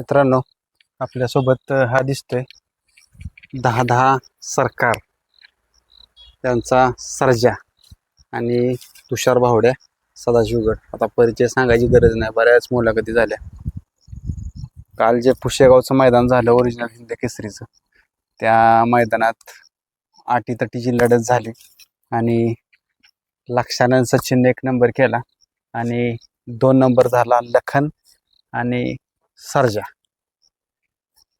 मित्रांनो आपल्यासोबत हा दिसतोय दहा दहा सरकार. त्यांचा सर्जा आणि तुषार भावड्या सदाशिवगड आता परिचय सांगायची गरज नाही बऱ्याच मुलाखती झाल्या. काल जे पुशेगावचं मैदान झालं ओरिजिनल हिंद केसरीचं त्या मैदानात आटीतटीची लढत झाली आणि लक्षानंद सचिनने एक नंबर केला आणि दोन नंबर झाला लखन आणि सर्जा.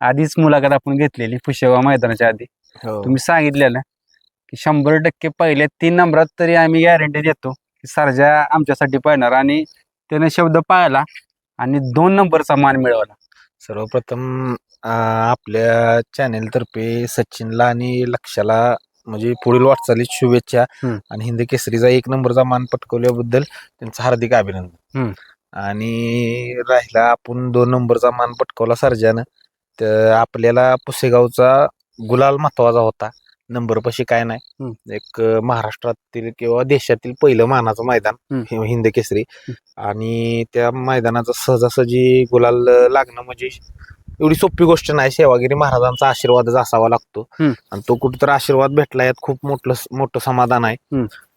आधीच मुलाखत आपण घेतलेली पुशेगाव मैदानाच्या आधी. तुम्ही सांगितलेलं की शंभर टक्के पहिल्या तीन नंबरात तरी आम्ही गॅरंटी देतो की सर्जा आमच्यासाठी पाळणार आणि त्याने शब्द पाळला आणि दोन नंबरचा मान मिळवला. सर्वप्रथम आपल्या चॅनेल तर्फे सचिनला आणि लक्षाला म्हणजे पुढील वाटचालीत शुभेच्छा. आणि हिंद केसरीचा एक नंबरचा मान पटकवल्याबद्दल त्यांचं हार्दिक अभिनंदन. आणि राहिला आपण दोन नंबरचा मान पटकवला सर्जानं. तर आपल्याला पुसेगावचा गुलाल महत्त्वाचा होता. नंबर पशी काय नाही. एक महाराष्ट्रातील किंवा देशातील पहिलं मानाचं मैदान हिंद केसरी. आणि त्या मैदानाचा सहजासहजी गुलाल लागणं म्हणजे एवढी सोपी गोष्ट नाही. सेवागिरी महाराजांचा आशीर्वादच असावा लागतो. आणि तो कुठेतरी आशीर्वाद भेटला यात खूप मोठं मोठं समाधान आहे.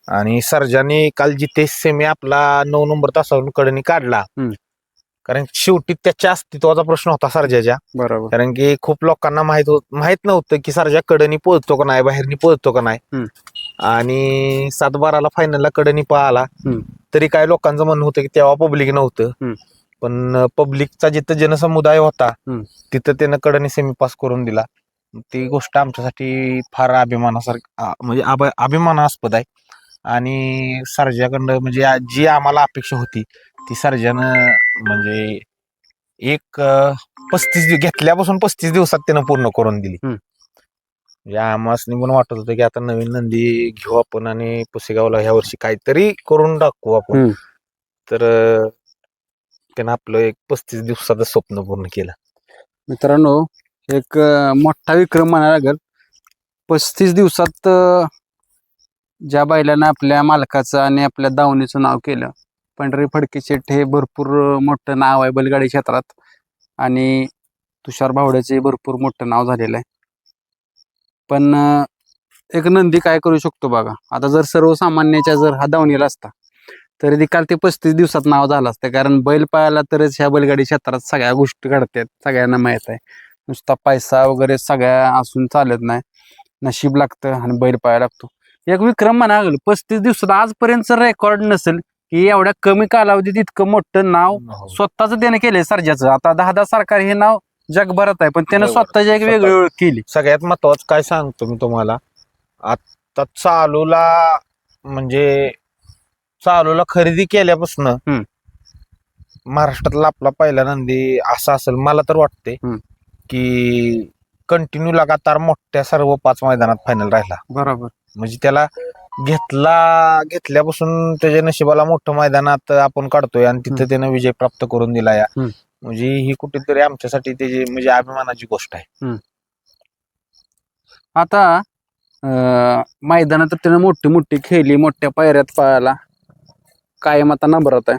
आणि सर्जाने काल जिथे सेमी आपला नऊ नंबर तासावरून कडनी काढला हम्म. कारण शेवटी त्याच्या अस्तित्वाचा प्रश्न होता सर्जाच्या बरोबर कारण की खूप लोकांना माहीत होत माहीत नव्हतं की सर्जा कडनी पोहोचतो का नाही बाहेरनी पोहोचतो का नाही हम्म. आणि सात बाराला फायनलला कडनी पळाला हम्म. तरी काय लोकांचं म्हणणं होतं की तेव्हा पब्लिक नव्हतं हम्म. पण पब्लिकचा जिथं जनसमुदाय होता हम्म. तिथं त्यानं कडनी सेमी पास करून दिला ती गोष्ट आमच्यासाठी फार अभिमानासारखी आ- म्हणजे आभ- अभिमानास्पद आहे आणि सर्जाकडनं म्हणजे जी आम्हाला अपेक्षा होती ती सर्जानं म्हणजे एक पस्तीस घेतल्यापासून पस्तीस दिवसात त्यानं पूर्ण करून दिली. म्हणजे आम्हाला पण वाटत होतं की आता नवीन नंदी घेऊ आपण आणि पुसेगावला ह्या वर्षी काहीतरी करून टाकू आपण. तर त्यानं आपलं एक पस्तीस दिवसाचं स्वप्न पूर्ण केलं मित्रांनो एक मोठा विक्रम म्हणायला लागेल पस्तीस दिवसात ज्या बैलानं आपल्या मालकाचं आणि आपल्या दावणीचं नाव केलं पंढरी फडके शेठ हे भरपूर मोठं नाव आहे बैलगाडी क्षेत्रात. आणि तुषार भावड्याचे भरपूर मोठं नाव झालेलं आहे. पण एक नंदी काय करू शकतो बघा. आता जर सर्वसामान्याच्या जर हा दावणीला असता तरी ती काल ते पस्तीस दिवसात नाव झालं असतं. कारण बैल पाळायला तरच ह्या बैलगाडी क्षेत्रात सगळ्या गोष्टी घडतात सगळ्यांना माहीत आहे. नुसता पैसा वगैरे सगळ्या असून चालत नाही. नशीब लागतं आणि बैल पाया लागतो. एक विक्रम म्हणा लागेल पस्तीस दिवसात आजपर्यंत रेकॉर्ड नसेल की एवढ्या कमी कालावधीत इतकं मोठं नाव स्वतःच त्याने केलंय सर्जाचं आता दहा दहा सरकार हे नाव जगभरात आहे पण त्यानं. स्वतःची एक वेगळी ओळख केली सगळ्यात महत्वाचं काय सांगतो मी तुम्हाला आता चालूला म्हणजे चालूला खरेदी केल्यापासून. महाराष्ट्रातला आपला पहिला नंदी असा असेल मला तर वाटते. की कंटिन्यू लगातार मोठ्या सर्व पाच मैदानात फायनल राहिला. बरोबर. म्हणजे त्याला घेतला घेतल्यापासून त्याच्या नशिबाला मोठं मैदानात आपण काढतोय आणि तिथं. त्यानं विजय प्राप्त करून दिला या. हम्म. म्हणजे ही कुठेतरी आमच्यासाठी त्याची म्हणजे अभिमानाची गोष्ट आहे. आता अं, मैदानात त्यानं मोठी मोठी खेळली मोठ्या पायऱ्यात पाहायला कायम आता नंबरात आहे.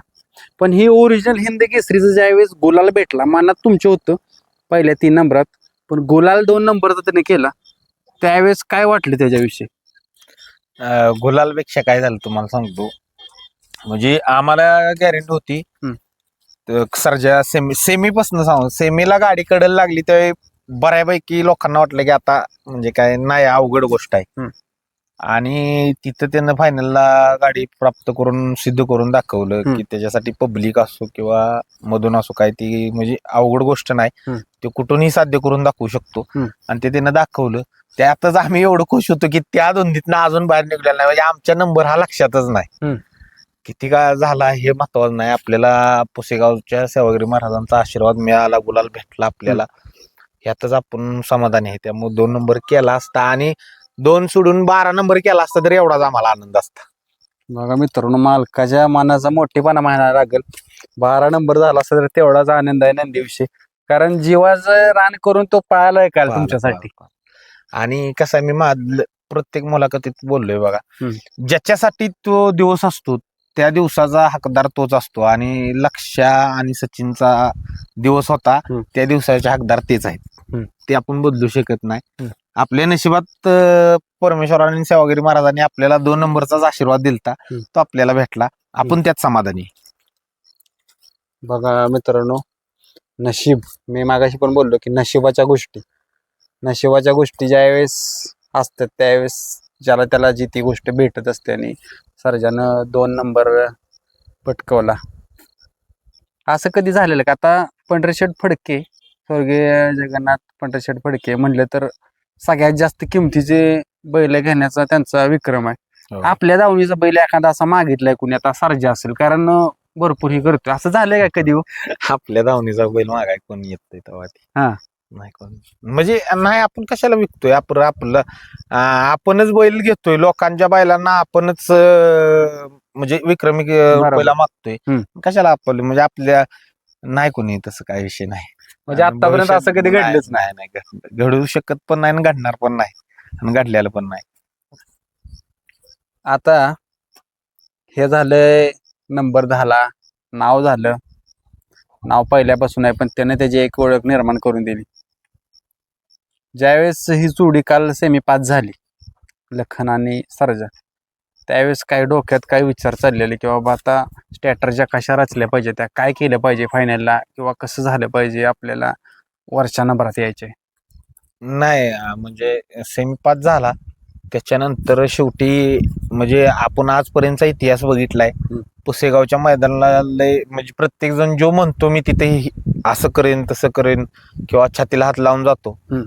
पण ही ओरिजिनल हिंद केसरीचं ज्यावेळेस गुलाल भेटला मनात तुमचं होतं पहिल्या तीन नंबरात. पण गुलाल दोन नंबरचा त्याने केला त्यावेळेस काय वाटलं त्याच्याविषयी अं, गुलालपेक्षा काय झालं तुम्हाला सांगतो म्हणजे आम्हाला गॅरंटी होती हम्म. तर सर्जा सेमी सेमीपासून सांगू सेमीला गाडी कडल लागली त्यावेळी बऱ्यापैकी लोकांना वाटलं की आता म्हणजे काय नाही अवघड गोष्ट आहे हम्म. आणि तिथं त्यानं फायनलला गाडी प्राप्त करून सिद्ध करून दाखवलं हम्म. की त्याच्यासाठी पब्लिक असो किंवा मधून असो काय ती म्हणजे अवघड गोष्ट नाही. ते कुठूनही साध्य करून दाखवू शकतो. हम्म. आणि ते त्यानं दाखवलं. त्यातच आम्ही एवढं खुश होतो की त्या दोंदीतनं अजून बाहेर निघलेला नाही. म्हणजे आमच्या नंबर हा लक्षातच नाही. हम्म. किती काय झाला हे महत्वाचं नाही. आपल्याला पुसेगावच्या सेवागिरी महाराजांचा आशीर्वाद मिळाला गुलाल भेटला आपल्याला. यातच आपण समाधानी आहे. त्यामुळे दोन नंबर केला असता आणि दोन सोडून बारा नंबर केला असता तर एवढाच आम्हाला आनंद असता. बघा मित्रांनो मालकाच्या मनाचा मोठेपणा म्हणायला लागेल. बारा नंबर झाला असता तर तेवढाच आनंद आहे नंदीविषयी. कारण जीवाचं रान करून तो पाळायला काल तुमच्यासाठी आणि कसं आहे, मी मा- प्रत्येक मुलाखतीत बोललोय बघा हम्म. ज्याच्यासाठी तो दिवस असतो त्या दिवसाचा हकदार तोच असतो आणि लक्षा आणि सचिनचा दिवस होता हम्म. त्या दिवसाचे हकदार तेच आहेत हम्म. ते आपण बदलू शकत नाही हम्म. आपल्या नशिबात अं, परमेश्वराने सेवागिरी महाराजांनी आपल्याला दोन नंबरचाच आशीर्वाद दिलता हम्म. तो आपल्याला भेटला आपण त्यात समाधानी आहे. बघा मित्रांनो नशीब. मी मागाशी पण बोललो की नशिबाच्या गोष्टी. नशिबाच्या गोष्टी ज्यावेळेस असतात त्यावेळेस ज्याला त्याला जी ती गोष्ट भेटत असते आणि सर्जानं दोन नंबर पटकवला. असं कधी झालेलं का? आता पंढरशेठ फडके स्वर्गीय जगन्नाथ पंढरशेठ फडके म्हणलं तर सगळ्यात जास्त किमतीचे बैल घेण्याचा त्यांचा विक्रम आहे. हो. आपल्या दावणीचा बैल एखादा असा मागितलाय कुणी आता सर्जा असेल. कारण भरपूर हे करतोय असं झालंय का कधी हो? आपल्या धावणीचा बैल मागाय कोण येत तेव्हा ते. हा. नाही कोण म्हणजे नाही आपण कशाला विकतोय आपण आपलं आ, आपणच बैल घेतोय लोकांच्या बैलांना आपणच अं, म्हणजे विक्रमी अं, बरोबर. बैला मागतोय हम्म. कशाला आपण म्हणजे आपल्या नाही कोणी तसं काही विषय नाही म्हणजे आणि आतापर्यंत असं कधी घडलंच नाही नाही घड- घडू शकत पण नाही आणि घडणार पण नाही आणि घडलेलं पण नाही आता हे झालंय नंबर झाला नाव झालं. नाव पहिल्यापासून आहे पण त्याने त्याची एक ओळख निर्माण करून दिली. ज्यावेळेस ही जोडी काल सेमी पास झाली लखन आणि सरजा त्यावेळेस काय डोक्यात काय विचार चाललेले की बाबा आता स्ट्रॅटर्ज्या कशा रचल्या पाहिजे त्या काय केलं पाहिजे फायनलला किंवा कसं झालं पाहिजे आपल्याला वरच्या नंबरात यायचे नाही म्हणजे सेमी पास झाला. त्याच्यानंतर शेवटी म्हणजे आपण आजपर्यंतचा इतिहास बघितलाय. पुसेगावच्या मैदानाला लय म्हणजे प्रत्येक जण जो म्हणतो मी तिथे असं करेन तसं करेन किंवा छातीला हात लावून जातो हम्म.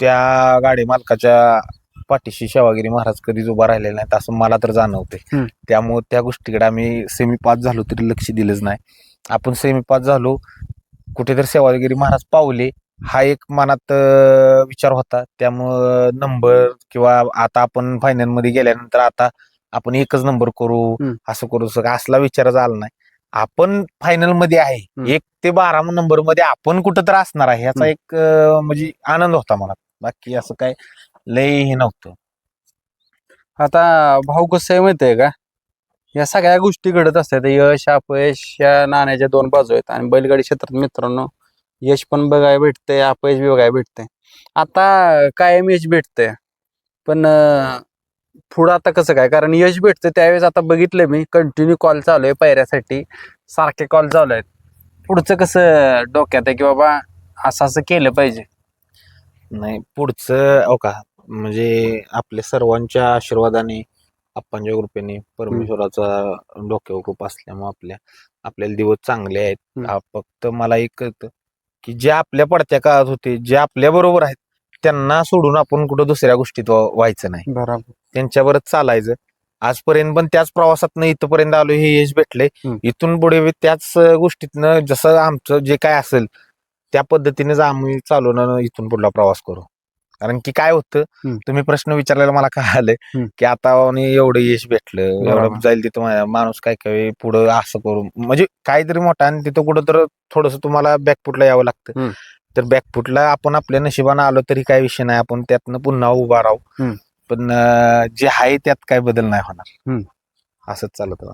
त्या गाडी मालकाच्या पाठीशी शेवागिरी महाराज कधीच उभा राहिलेला नाहीत असं मला तर जाणवते हम्म. त्यामुळे त्या गोष्टीकडे आम्ही सेमी पास झालो तरी लक्ष दिलंच नाही आपण सेमी पास झालो कुठेतरी सेवागिरी महाराज पावले हा एक मनात अं, विचार होता त्यामुळं नंबर किंवा आता आपण फायनलमध्ये गेल्यानंतर आता आपण एकच नंबर करू हम्म. असं करू सगळं असला विचारच आला नाही. आपण फायनलमध्ये आहे. एक ते बारा नंबरमध्ये आपण कुठं तर असणार आहे याचा हम्म. एक अं, म्हणजे आनंद होता मला. बाकी असं काय लय हे नव्हतं. आता भाऊ कसं आहे माहिती आहे का? या सगळ्या गोष्टी घडत असतात. यश अपयश या नाण्याच्या दोन बाजू आहेत. आणि बैलगाडी क्षेत्रात मित्रांनो यश पण बघायला भेटतंय अपयश बी बघायला भेटतंय. आता कायम यश भेटतंय. पण अं, पुढं आता कसं काय? कारण यश भेटतं त्यावेळेस आता बघितलं मी कंटिन्यू कॉल चालू आहे पायऱ्यासाठी सारखे कॉल चालू आहेत. पुढचं कसं डोक्यात आहे की बाबा असं असं केलं पाहिजे? नाही पुढचं हो का? म्हणजे आपल्या सर्वांच्या आशीर्वादाने आप्पांच्या कृपेने परमेश्वराचा डोक्यावर कृपा असल्यामुळे आपल्या आपल्याला दिवस चांगले आहेत. हम्म. हा फक्त मला एक कळतं की जे आपल्या पडत्या काळात होते जे आपल्या बरोबर आहेत त्यांना सोडून आपण कुठं दुसऱ्या गोष्टीत व्हा- व्हायचं नाही बरोबर त्यांच्यावरच चालायचं आजपर्यंत पण त्याच प्रवासातनं इथपर्यंत आलो हे यश भेटले. इथून पुढे त्याच गोष्टीतनं जसं आमचं जे काय असेल त्या पद्धतीनेच आम्ही चालवणं इथून पुढला प्रवास करू कारण की काय होतं. तुम्ही प्रश्न विचारलेला मला हम्म. की आता एवढं यश भेटलं. एवढं जाईल तिथं माणूस काय काय पुढं असं करू म्हणजे काहीतरी मोठा आणि तिथं कुठं तर थोडस तुम्हाला बॅकफुटला यावं लागतं. तर बॅकफुटला आपण आपल्या नशिबानं आलो तरी काय विषय नाही आपण त्यातनं पुन्हा उभा राहू हम्म. पण अं, जे आहे त्यात काय बदल नाही होणार हम्म. असंच चालत.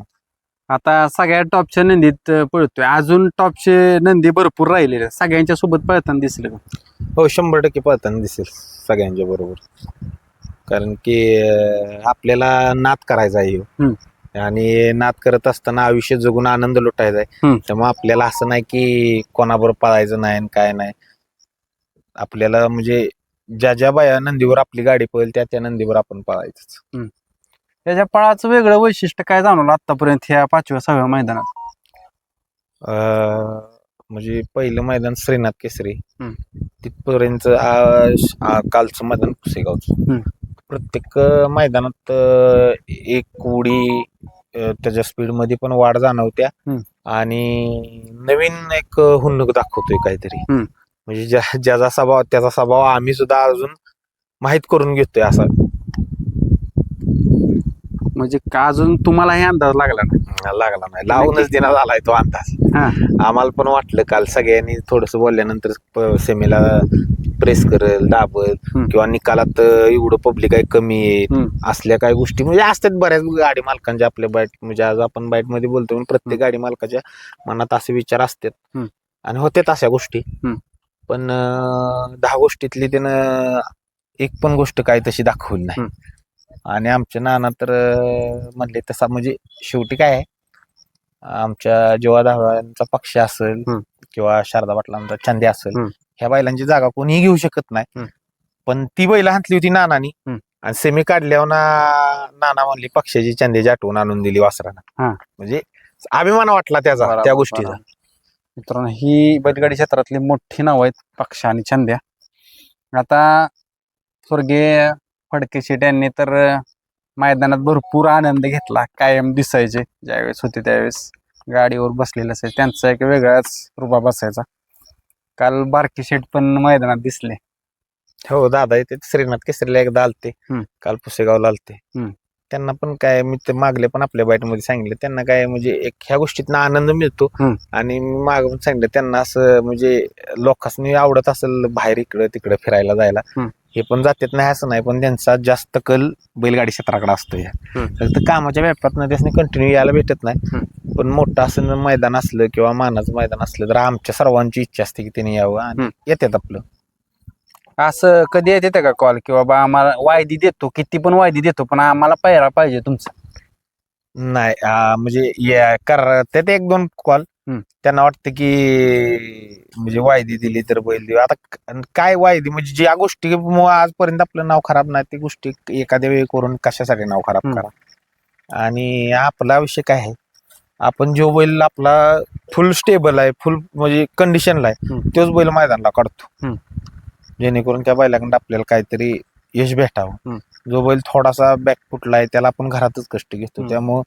आता सगळ्या टॉपच्या नंदीत अं, पळतोय अजून टॉपचे नंदी भरपूर राहिलेले आहेत. सगळ्यांच्या सोबत पळताना दिसले का हो शंभर टक्के पळताना दिसेल सगळ्यांच्या बरोबर कारण की अं, आपल्याला नाद करायचा आहे ह्यो. हम्म. आणि नाद करत असताना आयुष्य जगून आनंद लुटायचा आहे. हम्म. त्यामुळे आपल्याला असं नाही की कोणाबरोबर पळायचं नाही आणि काय नाही. आपल्याला म्हणजे ज्या ज्या बाया नंदीवर आपली गाडी पळेल त्या त्या नंदीवर आपण पळायचं त्याच्या पळाचं वेगळं वैशिष्ट्य काय जाणवलं आतापर्यंत ह्या पाचव्या सहाव्या मैदानात? अं, म्हणजे पहिलं मैदान श्रीनाथ केसरी. हम्म. तिथपर्यंत आ- कालचं मैदान पुसेगावचं. हम्म. प्रत्येक मैदानात एक उडी त्याच्या स्पीडमध्ये पण वाढ जाणवत्या. आणि नवीन एक हुन्नक दाखवतोय काहीतरी. म्हणजे ज्या- ज्याचा स्वभाव त्याचा स्वभाव आम्ही सुद्धा अजून माहीत करून घेतोय असा म्हणजे का अजून तुम्हाला हे अंदाज लागला ना लागला नाही. लावूनच दिना झालाय तो अंदाज. हा. आम्हाला पण वाटलं काल सगळ्यांनी थोडस बोलल्यानंतर प- सेमीला प्रेस करेल दाबल हम्म. किंवा निकालात अं, एवढं पब्लिक आहे कमी येईल हम्म. असल्या काही गोष्टी म्हणजे असतात बऱ्याच गाडी मालकांच्या आपल्या बाईट म्हणजे आज आपण बाईटमध्ये बोलतो पण प्रत्येक गाडी मालकाच्या मनात असे विचार असतात. हम्म. आणि होत्यात अशा गोष्टी. हम्म. पण अं, दहा गोष्टीतली त्यानं एक पण गोष्ट काय तशी दाखवली नाही. आणि आमचे नाना तर म्हणले तसा म्हणजे शेवटी काय आहे आमच्या जेव्हा दहाव्यांचा पक्ष असेल हम्म. किंवा शारदा पाटलांचा चंदे असेल हम्म. ह्या बैलांची जागा कोणीही घेऊ शकत नाही हम्म. पण ती बैल हातली होती नानानी हम्म. आणि सेमी काढल्यावर ना नाना म्हणली पक्षाची चंदेची आठवण आणून दिली वासराना हा. म्हणजे अभिमान वाटला त्याचा बरोबर, त्या गोष्टीचा बरोबर. मित्रांनो ही बैलगाडी क्षेत्रातली मोठी नाव आहेत पक्ष आणि चंद्या आता स्वर्गीय फडके शेट यांनी तर मैदानात भरपूर आनंद घेतला कायम दिसायचे ज्यावेळेस होते त्यावेळेस गाडीवर बसलेले असायचे त्यांचा एक वेगळाच रुबाब असायचा काल बारकी शेट पण मैदानात दिसले हो दादा ते श्रीनाथ केसरीला एकदा आलते हम्म. काल पुसेगावला आलते हम्म. त्यांना पण काय मी ते मागले पण आपल्या बाईटमध्ये सांगितलं त्यांना काय म्हणजे एक ह्या गोष्टीतनं आनंद मिळतो हम्म. आणि मी माग पण सांगितलं त्यांना असं म्हणजे लोकांनी आवडत असेल बाहेर इकडं तिकडं फिरायला जायला हम्म. हे पण जातात नाही असं नाही पण त्यांचा जास्त कल बैलगाडी क्षेत्राकडे असतो या. फक्त कामाच्या व्यापात त्यासनी कंटिन्यू यायला भेटत नाही. पण मोठं असं मैदान असलं किंवा मानाचं मैदान असलं तर आमच्या सर्वांची इच्छा असते की त्यांनी यावं आणि. येतात आपलं. असं कधी येते का कॉल की बाबा आम्हाला वायदी देतो किती पण वायदी देतो पण आम्हाला पायरा पाहिजे तुमचा. नाही म्हणजे या- कर त्यात एक दोन कॉल हम्म. त्यांना वाटतं की म्हणजे वायदी दिली तर बैल देऊ आता क- काय वायदी म्हणजे ज्या गोष्टी आजपर्यंत आपलं नाव खराब नाही ती गोष्टी एखाद्या वेळी करून कशासाठी नाव खराब हम्म. करा आणि आपला विषय काय आहे आपण जो बैल आपला फुल स्टेबल आहे फुल म्हणजे कंडिशनला आहे हम्म. तोच बैल मैदानाला काढतो हम्म. जेणेकरून त्या बैलाकडे आपल्याला काहीतरी यश भेटावं हम्म. जो बैल थोडासा बॅक फुटला आहे त्याला आपण घरातच कष्ट घेतो हम्म. त्यामुळं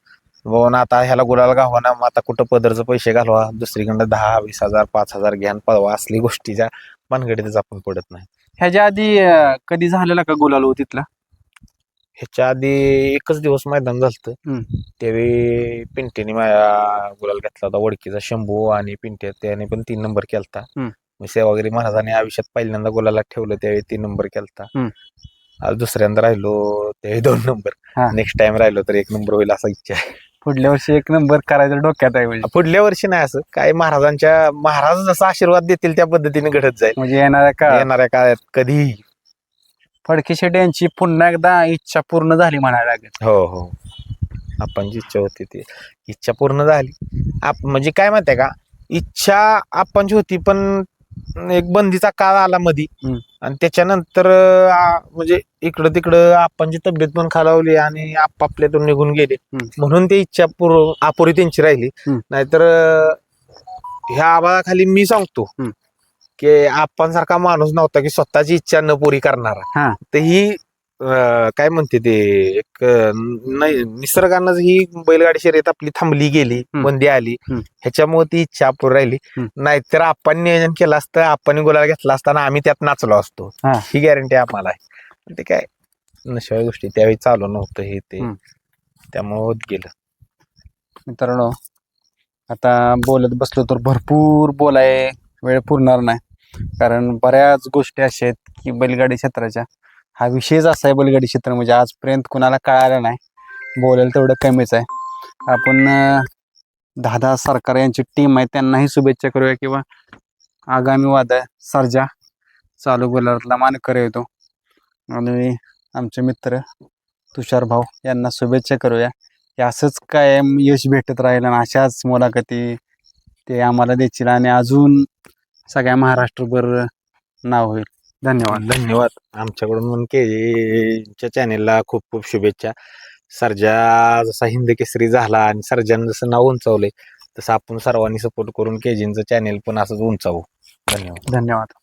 बाबा आता ह्याला गुलाल घावा ना मग आता कुठं पदरचं पैसे घालवा दुसरीकडे दहा वीस हजार पाच हजार घ्यान पळवा असली गोष्टीच्या भानगडीतच आपण पडत नाही ह्याच्या आधी अं, कधी झालेला का गुलाल हो तिथला ह्याच्या आधी एकच दिवस मैदान झालं हम्म. त्यावेळी पिंट्याने माझ्या गुलाल घेतला होता वडकीचा शंभू आणि पिंट्या त्याने पण तीन नंबर केलता हम्म. मग सेवागिरी महाराजांनी आयुष्यात पहिल्यांदा गुलाला ठेवलं त्यावेळी तीन नंबर केलता हम्म. आज दुसऱ्यांदा राहिलो त्यावेळी दोन नंबर हा. नेक्स्ट टाइम राहिलो तर एक नंबर होईल असा इच्छा आहे पुढल्या वर्षी एक नंबर करायचं डोक्यात आहे म्हणजे. पुढल्या वर्षी नाही असं. काय महाराजांच्या महाराज जसा आशीर्वाद देतील त्या पद्धतीने घडत जाईल. म्हणजे येणाऱ्या का येणाऱ्या काळात कधीही. फडके शेट यांची पुन्हा एकदा इच्छा पूर्ण झाली म्हणायला लागेल. हो हो. आपण जी इच्छा होती ती. इच्छा पूर्ण झाली. आप म्हणजे काय माहितीये का? इच्छा आपणची होती पण एक बंदीचा काळ आला मधी हम्म. आणि त्याच्यानंतर आ, म्हणजे इकडं तिकडं आपणची तब्येत पण खालावली आणि आपापल्यातून निघून गेले हम्म. म्हणून ती इच्छा पूर अपुरी त्यांची राहिली हम्म. नाहीतर अं, ह्या आबाळाखाली मी सांगतो हम्म. की आपण सारखा माणूस नव्हता की स्वतःची इच्छा न पुरी करणारा हा. तर ही काय म्हणते ते एक नाही निसर्गानं ही बैलगाडी शर्यत आपली थांबली गेली. बंदी आली. ह्याच्यामुळे ती इच्छा अपूर राहिली. नाहीतर आपण नियोजन केलं असतं आपण गुलाल घेतला असताना आम्ही त्यात नाचलो असतो हा. गॅरंटी आम्हाला आहे ते काय नशिवाय गोष्टी त्यावेळी चालू नव्हतं हे ते. त्यामुळे होत गेलं मित्रांनो आता बोलत बसलो तर भरपूर बोलाय वेळ पुरणार नाही कारण बऱ्याच गोष्टी अशा आहेत की बैलगाडी क्षेत्राच्या हा विषयच असा आहे बैलगाडी क्षेत्र म्हणजे आजपर्यंत कुणाला कळायला नाही. बोलायला तेवढं कमीच आहे. आपण दादा सरकार यांची टीम आहे त्यांनाही शुभेच्छा करूया किंवा आगामी वाद सर्जा चालू गोलातला मानकर येतो आणि आमचे मित्र तुषार भाऊ यांना शुभेच्छा करूया. की असंच कायम यश भेटत राहील आणि अशाच मुलाखती ते आम्हाला देतील आणि अजून सगळ्या महाराष्ट्रभर नाव होईल. धन्यवाद. धन्यवाद. आमच्याकडून म्हणून के चॅनेलला खूप खूप शुभेच्छा. सर्जा जसा हिंद केसरी झाला आणि सर्जानं जसं नाव उंचावलंय तसं आपण सर्वांनी सपोर्ट करून केजींचं चॅनेल पण असंच उंचावू. धन्यवाद. धन्यवाद.